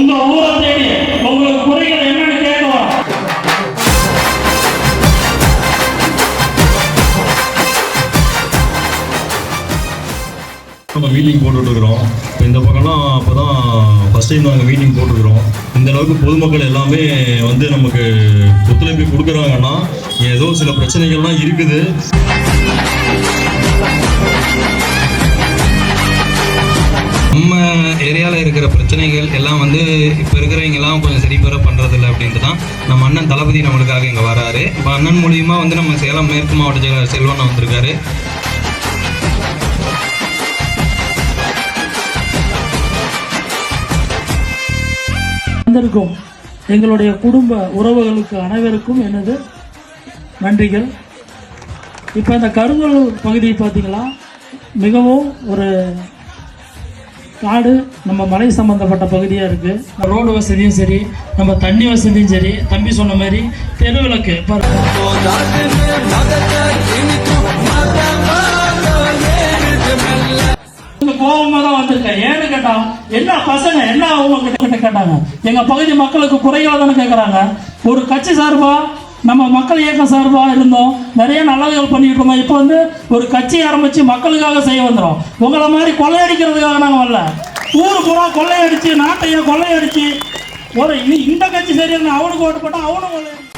உங்க ஊரை தேடி உங்களுக்கு குறைகள் என்னன்னு கேட்கலாம் நம்ம மீட்டிங் போட்டுட்ருக்குறோம் இப்போ இந்த பக்கம்லாம் அப்போ தான் ஃபஸ்ட் டைம் நாங்கள் மீட்டிங் போட்டுருக்குறோம் இந்த அளவுக்கு பொதுமக்கள் எல்லாமே வந்து நமக்கு ஒத்துழைப்பு கொடுக்குறாங்கன்னா ஏதோ சில பிரச்சனைகள்லாம் இருக்குது. நம்ம ஏரியாவில் இருக்கிற பிரச்சனைகள் எல்லாம் வந்து இப்போ இருக்கிறவங்க எல்லாம் கொஞ்சம் சரிபெற பண்ணுறதில்ல அப்படின்ட்டு தான் நம்ம அண்ணன் தளபதி நம்மளுக்காக இங்கே வராரு. இப்போ அண்ணன் மூலியமாக வந்து நம்ம சேலம் மேற்கு மாவட்ட செயலாளர் செல்வண்ணா வந்திருக்காரு. வந்திருக்கும். எங்களுடைய குடும்ப உறவுகளுக்கு அனைவருக்கும் எனது நன்றிகள். இப்போ இந்த கருங்கல் பகுதி பார்த்தீங்களா? மிகவும் ஒரு காடு நம்ம மலை சம்பந்தப்பட்ட பகுதியாக இருக்குது ரோடு வசதியும் சரி நம்ம தண்ணி வசதியும் சரி. தம்பி சொன்ன மாதிரி தெருவிளக்கு பாருங்க கோபமா தான் வந்திருக்கேன். ஏன்னு கேட்டா என்ன பசங்க என்ன அவங்க கிட்ட கிட்ட கேட்டாங்க. எங்க பகுதி மக்களுக்கு குறைகளை தானே கேட்கறாங்க ஒரு கட்சி சார்பா நம்ம மக்கள் இயக்க சார்பாக இருந்தோம். நிறைய நல்லதுகள் பண்ணிட்டு இருந்தோம். இப்போ வந்து ஒரு கட்சி ஆரம்பித்து மக்களுக்காக செய்ய வந்துடும் உங்களை மாதிரி கொள்ளையடிக்கிறதுக்காக நாங்கள் வரல. ஊர் பூரா கொள்ளையடிச்சு நாட்டையே கொள்ளையடிச்சு. ஒரு இந்த கட்சி சரியான அவனுக்கு ஓட்டு போட்டால் அவனும் கொள்ளையடி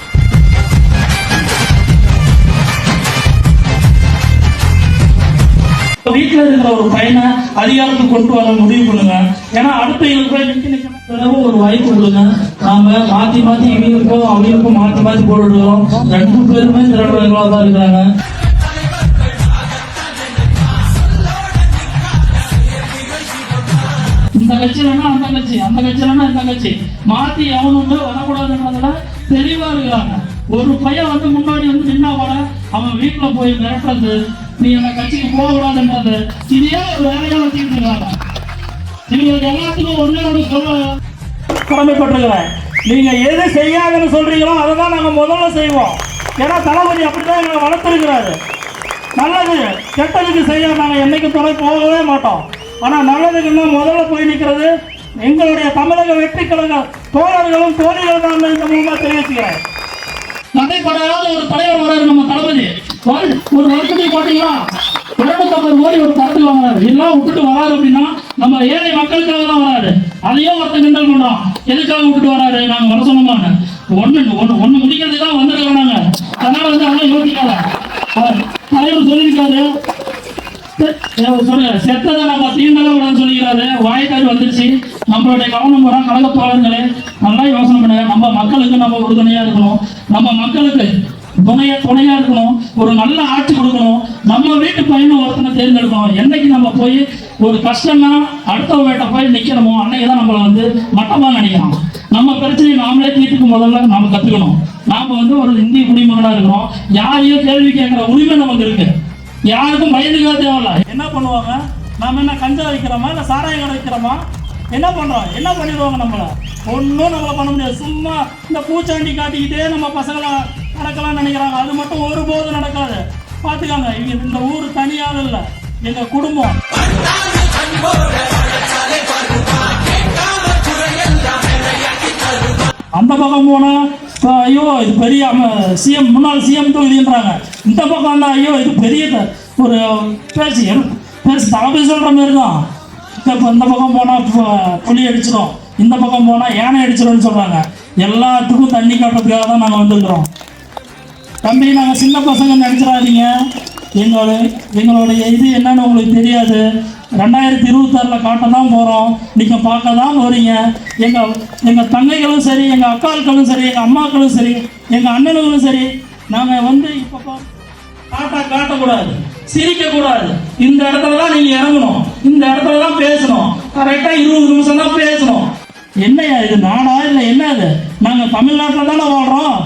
வீட்டில் இருக்கிற ஒரு பையனை அதிகாரத்துக்கு கொண்டு வர முடிவு பண்ணுங்க. ஏன்னா அடுத்த இவங்களுக்கு பிறகு ஒரு வாய்ப்பு கொடுங்க. நாம மாத்தி மாத்தி இவங்களுக்கும் அவங்களுக்கும் மாத்தி மாத்தி போட்டுருக்கோம் ரெண்டு பேருமே திறமைகளா தான் இருக்கிறாங்க. இந்த கட்சியிலன்னா அந்த கட்சி அந்த கட்சியிலன்னா இந்த கட்சி? மாத்தி அவனுங்க வரக்கூடாதுன்றதுல தெளிவா இருக்கிறாங்க. ஒரு பையன் வந்து முன்னாடி வந்து நின்னா கூட அவன் வீட்டுல போய் மிரட்டுறது. நீ அந்த கட்சிக்கு போக கூடாதுன்றது இதே ஒரு வேலையா வச்சுக்கிட்டு இருக்காங்க இவங்களுக்கு எல்லாத்துக்கும் ஒன்னோட சொல்ல கடமைப்பட்டிருக்கிறேன். நீங்க எது செய்யாதுன்னு சொல்றீங்களோ அதை தான் நாங்க முதல்ல செய்வோம். ஏன்னா தளபதி அப்படிதான் எங்களை வளர்த்துருக்கிறாரு. நல்லது கெட்டதுக்கு செய்ய நாங்கள் என்னைக்கு துணை போகவே மாட்டோம். ஆனால் நல்லதுக்குன்னா முதல்ல போய் நிற்கிறது எங்களுடைய தமிழக வெற்றி கழக தோழர்களும் தோழிகளும் தான் இந்த மூலமா தெரிவிச்சுக்கிறேன். நடைபெறாத ஒரு தலைவர் வராரு நம்ம தளபதி. ஒரு வருஷத்துக்கு பார்த்தீங்களா இருநூத்தம்பது கோடி ஒரு தரத்துக்கு வாங்குறாரு. எல்லாம் விட்டுட்டு வராரு அப்படின்னா நம்ம ஏழை மக்களுக்காக தான் வராரு. அதையும் ஒருத்தர் கிண்டல் பண்றோம் எதுக்காக விட்டுட்டு வராரு? நாங்க வர சொன்னோமான்னு ஒண்ணு ஒண்ணு ஒண்ணு முடிக்கிறதுக்கு தான் வந்திருக்கோம் நாங்க. அதனால வந்து அதெல்லாம் யோசிக்காத. தலைவர் சொல்லியிருக்காரு. சொல்லுங்க. செத்ததை நம்ம தீண்டலாம் விடான்னு சொல்லிக்கிறாரு. வாய்க்கால் வந்துருச்சு. நம்மளுடைய கவனம் வர கழக நல்லா யோசனை பண்ணுங்க. நம்ம மக்களுக்கு நம்ம உறுதுணையா இருக்கணும். நம்ம மக்களுக்கு துணையா துணையா இருக்கணும். ஒரு நல்ல ஆட்சி கொடுக்கணும். நம்ம வீட்டு பையனும் ஒருத்தனை தேர்ந்தெடுக்கணும். என்னைக்கு நம்ம போய் ஒரு கஷ்டம்னா அடுத்த வீட்டை போய் நிற்கணுமோ அன்னைக்கு தான் நம்மளை வந்து மட்டமா நினைக்கிறோம் நம்ம பிரச்சனையை நாமளே தீர்த்துக்கு முதல்ல நாம கத்துக்கணும். நாம வந்து ஒரு இந்திய குடிமகனா இருக்கிறோம். யாரையும் கேள்வி கேட்கிற உரிமை நமக்கு இருக்கு. யாருக்கும் பயந்துக்க தேவையில்ல. என்ன பண்ணுவாங்க? நாம என்ன கஞ்சா வைக்கிறோமா? இல்லை சாராய கடை வைக்கிறோமா? என்ன பண்றோம்? என்ன பண்ணிடுவாங்க நம்மள? ஒன்றும் நம்மளை பண்ண முடியாது. சும்மா இந்த பூச்சாண்டி காட்டிக்கிட்டே நம்ம பசங்களை நடக்கலாம்னு நினைக்கிறாங்க. அது மட்டும் ஒருபோதும் நடக்காது. பார்த்துக்காங்க இங்க இந்த ஊர் தனியாக இல்லை எங்க குடும்பம். அந்த பக்கம் போனா ஐயோ இது பெரிய சிஎம் முன்னாள் சிஎம் தொகுதின்றாங்க. இந்த பக்கம் தான் ஐயோ இது பெரிய த- ஒரு பேசி பேசி தளபதி சொல்ற மாதிரி தான் இந்த இந்த பக்கம் போனா புளி புலி அடிச்சிடும் இந்த பக்கம் போனா யானை அடிச்சிடும்னு சொல்றாங்க. எல்லாத்துக்கும் தண்ணி காட்டுறதுக்காக தான் நாங்கள் வந்துருக்குறோம். தம்பி நாங்கள் சின்ன பசங்க நினச்சிடாதீங்க. எங்களோட எங்களுடைய இது என்னன்னு உங்களுக்கு தெரியாது. ரெண்டாயிரத்தி இருபத்தாறில் காட்ட தான் போகிறோம் நீங்கள் பார்க்க தான் போகிறீங்க எங்கள் எங்கள் தங்கைகளும் சரி எங்கள் அக்காக்களும் சரி எங்கள் அம்மாக்களும் சரி எங்கள் அண்ணனுங்களும் சரி நாங்கள் வந்து இப்போ காட்டா காட்டக்கூடாது சிரிக்கக்கூடாது. இந்த இடத்துல தான் நீங்கள் இறங்கணும். இந்த இடத்துல தான் பேசணும். கரெக்டாக இருபது நிமிஷம் தான் பேசணும். என்னய்யா இது நாடா இல்லை என்ன இது? நாங்கள் தமிழ்நாட்டில் தானே வாழ்கிறோம்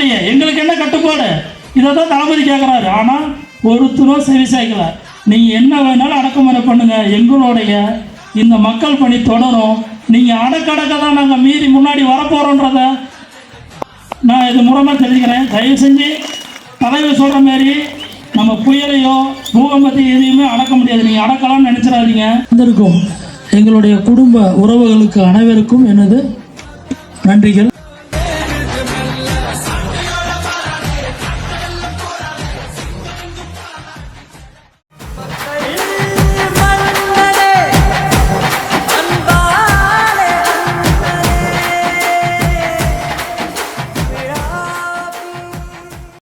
மாநிலத்தில் எங்களுக்கு என்ன கட்டுப்பாடு? இதை தான் தளபதி கேட்குறாரு ஆனால் ஒருத்தரும் செவி சேர்க்கல நீங்கள் என்ன வேணாலும் அடக்குமுறை பண்ணுங்க. எங்களுடைய இந்த மக்கள் பணி தொடரும். நீங்கள் அடக்கடக்க தான் நாங்கள் மீறி முன்னாடி வரப்போகிறோன்றத நான் இது மூலமாக தெரிஞ்சுக்கிறேன். தயவு செஞ்சு தலைவர் சொல்கிற மாதிரி நம்ம புயலையோ பூகம்பத்தை எதையுமே அடக்க முடியாது. நீங்கள் அடக்கலாம்னு நினச்சிடாதீங்க. இருக்கும் எங்களுடைய குடும்ப உறவுகளுக்கு அனைவருக்கும் எனது நன்றிகள்.